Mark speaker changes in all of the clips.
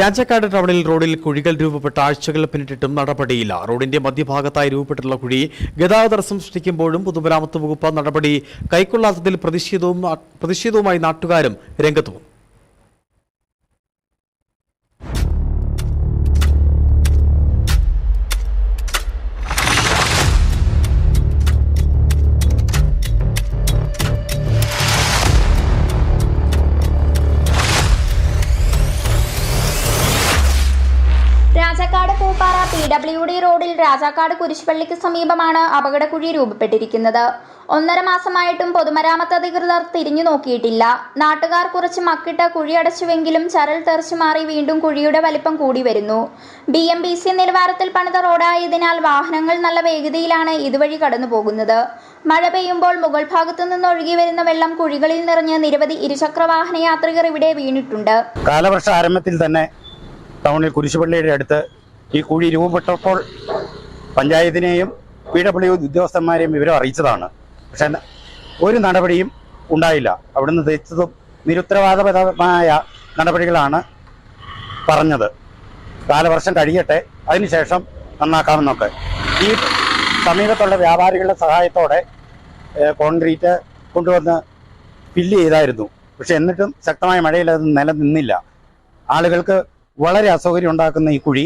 Speaker 1: രാജാക്കാട് ടൗണിൽ റോഡിൽ കുഴികൾ രൂപപ്പെട്ട ആഴ്ചകൾ പിന്നിട്ടിട്ടും നടപടിയില്ല. റോഡിന്റെ മധ്യഭാഗത്തായി രൂപപ്പെട്ടുള്ള കുഴി ഗതാഗത തടസ്സം സൃഷ്ടിക്കുമ്പോഴും പൊതുമരാമത്ത് വകുപ്പ് നടപടി കൈക്കൊള്ളാത്തതിൽ പ്രതിഷേധവും പ്രതിഷേധവുമായി നാട്ടുകാരും രംഗത്തു
Speaker 2: Rajakkad Pooppara P W D റോഡിൽ രാജാക്കാട് കുരിശുപള്ളിക്ക് സമീപമാണ് അപകടക്കുഴി രൂപപ്പെട്ടിരിക്കുന്നത്. ഒന്നര മാസമായിട്ടും പൊതുമരാമത്ത് അധികൃതർ തിരിഞ്ഞു നോക്കിയിട്ടില്ല. നാട്ടുകാർ കുറച്ച് മക്കിട്ട് കുഴി അടച്ചുവെങ്കിലും ചരൽ തെറിച്ചു മാറി വീണ്ടും കുഴിയുടെ വലിപ്പം കൂടി വരുന്നു. ബി എം ബി സി നിലവാരത്തിൽ പണിത റോഡായതിനാൽ വാഹനങ്ങൾ നല്ല വേഗതയിലാണ് ഇതുവഴി കടന്നു പോകുന്നത് മഴ പെയ്യുമ്പോൾ മുകൾ ഭാഗത്തു നിന്ന് ഒഴുകി വരുന്ന വെള്ളം കുഴികളിൽ നിറഞ്ഞ് നിരവധി ഇരുചക്ര വാഹന യാത്രികർ ഇവിടെ വീണിട്ടുണ്ട്.
Speaker 3: കാലവർഷ ആരംഭത്തിൽ തന്നെ ടൗണിൽ കുരിശുപള്ളിയുടെ അടുത്ത് ഈ കുഴി രൂപപ്പെട്ടപ്പോൾ പഞ്ചായത്തിനെയും പി ഡബ്ല്യു ഉദ്യോഗസ്ഥന്മാരെയും വിവരം അറിയിച്ചതാണ്. പക്ഷെ ഒരു നടപടിയും ഉണ്ടായില്ല. അവിടുന്ന് തെച്ചതും നിരുത്തരവാദപരമായ നടപടികളാണ് പറഞ്ഞത്. കാലവർഷം കഴിയട്ടെ അതിനുശേഷം നന്നാക്കാമെന്നൊക്കെ. ഈ സമീപത്തുള്ള വ്യാപാരികളുടെ സഹായത്തോടെ കോൺക്രീറ്റ് കൊണ്ടുവന്ന് ഫില്ല് ചെയ്തായിരുന്നു. പക്ഷെ എന്നിട്ടും ശക്തമായ മഴയിൽ അത് നിലനിന്നില്ല. ആളുകൾക്ക് വളരെ അസൗകര്യം ഉണ്ടാക്കുന്ന ഈ കുഴി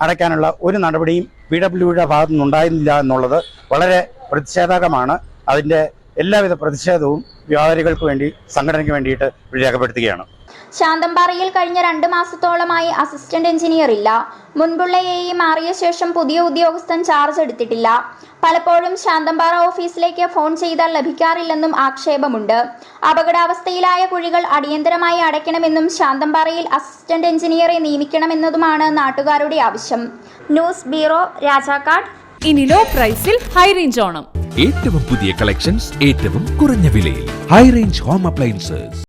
Speaker 3: അടയ്ക്കാനുള്ള ഒരു നടപടിയും പി ഡബ്ല്യുയുടെ ഭാഗത്തു നിന്നുണ്ടായിരുന്നില്ല എന്നുള്ളത് വളരെ പ്രതിഷേധകമാണ് അതിന്റെ എല്ലാവിധ പ്രതിഷേധവും വ്യാപാരികൾക്ക് വേണ്ടി സംഘടനയ്ക്ക് വേണ്ടിയിട്ട് രേഖപ്പെടുത്തുകയാണ്.
Speaker 2: ശാന്തമ്പാറയിൽ കഴിഞ്ഞ രണ്ട് മാസത്തോളമായി അസിസ്റ്റന്റ് എഞ്ചിനീയർ ഇല്ല. മുൻപുള്ള എ ഇ മാറിയ ശേഷം പുതിയ ഉദ്യോഗസ്ഥൻ ചാർജ് എടുത്തിട്ടില്ല. പലപ്പോഴും ശാന്തമ്പാറ ഓഫീസിലേക്ക് ഫോൺ ചെയ്താൽ ലഭിക്കാറില്ലെന്നും ആക്ഷേപമുണ്ട്. അപകടാവസ്ഥയിലായ കുഴികൾ അടിയന്തരമായി അടയ്ക്കണമെന്നും ശാന്തമ്പാറയിൽ അസിസ്റ്റന്റ് എഞ്ചിനീയറെ നിയമിക്കണമെന്നതുമാണ് നാട്ടുകാരുടെ ആവശ്യം. News bureau Rajakkad.
Speaker 4: ഇനി ലോ പ്രൈസിൽ ഹൈ റേഞ്ച് ഓണം.
Speaker 5: ഏറ്റവും പുതിയ കളക്ഷൻസ് ഏറ്റവും കുറഞ്ഞ വിലയിൽ. High range home appliances